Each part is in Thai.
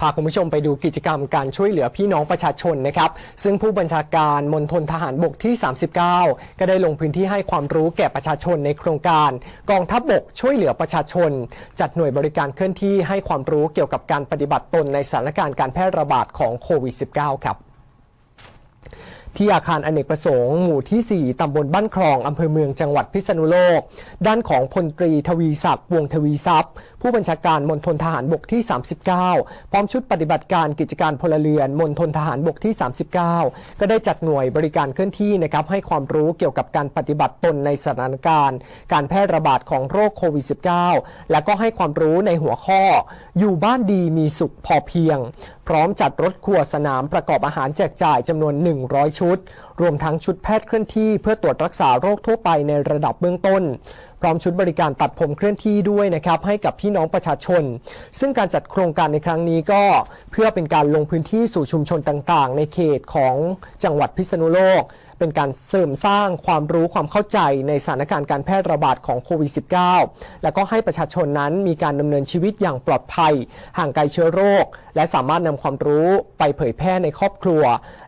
พาคุณผู้ชมไปดูกิจกรรมการช่วยเหลือพี่น้องประชาชนนะครับ ซึ่งผู้บัญชาการมณฑลทหารบกที่ 39 ก็ได้ลงพื้นที่ให้ความรู้แก่ประชาชนในโครงการ กองทัพบกช่วยเหลือประชาชน จัดหน่วยบริการเคลื่อนที่ให้ความรู้เกี่ยวกับการปฏิบัติตนในสถานการณ์การแพร่ระบาดของโควิด -19 ครับ ที่อาคารอเนกประสงค์หมู่ที่ 4 ตำบลบ้านคลอง อำเภอเมืองจังหวัดพิษณุโลก ด้านของพลตรีทวีศักดิ์วงทวีทรัพย์ ผู้บัญชาการมณฑลทหารบกที่ 39 พร้อมชุดปฏิบัติการกิจการพลเรือนมณฑลทหารบกที่ 39 ก็ได้จัดหน่วยบริการเคลื่อนที่นะครับให้ความรู้เกี่ยวกับการปฏิบัติตนในสถานการณ์ การแพร่ระบาดของโรคโควิด -19 และก็ให้ความรู้ในหัวข้อ อยู่บ้านดีมีสุขพอเพียง ร้อมจัดรถครัวสนามประกอบอาหารแจกจ่ายจำนวน 100 ชุด รวมทั้งชุดแพทย์เคลื่อนที่เพื่อตรวจรักษาโรคทั่วไปในระดับเบื้องต้น พร้อมชุดบริการตัดผมเคลื่อนที่ด้วยนะครับให้กับพี่น้องประชาชน ซึ่งการจัดโครงการในครั้งนี้ก็เพื่อเป็นการลงพื้นที่สู่ชุมชนต่างๆ ในเขตของจังหวัดพิษณุโลก เป็นการเสริมสร้างความรู้ความเข้าใจในสถานการณ์การแพร่ระบาดของโควิด -19 และก็ให้ประชาชนนั้นมีการดำเนินชีวิตอย่างปลอดภัย ห่างไกลเชื้อโรค และสามารถนำความรู้ไปเผยแพร่ในครอบครัว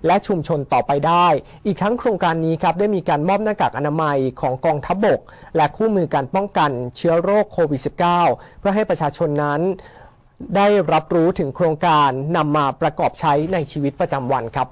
และชุมชนต่อไปได้ อีกทั้งโครงการนี้ครับได้มีการมอบหน้ากากอนามัยของกองทัพบกและคู่มือการป้องกันเชื้อโรคโควิด -19 เพื่อให้ประชาชนนั้นได้รับรู้ถึงโครงการนำมาประกอบใช้ในชีวิตประจำวันครับ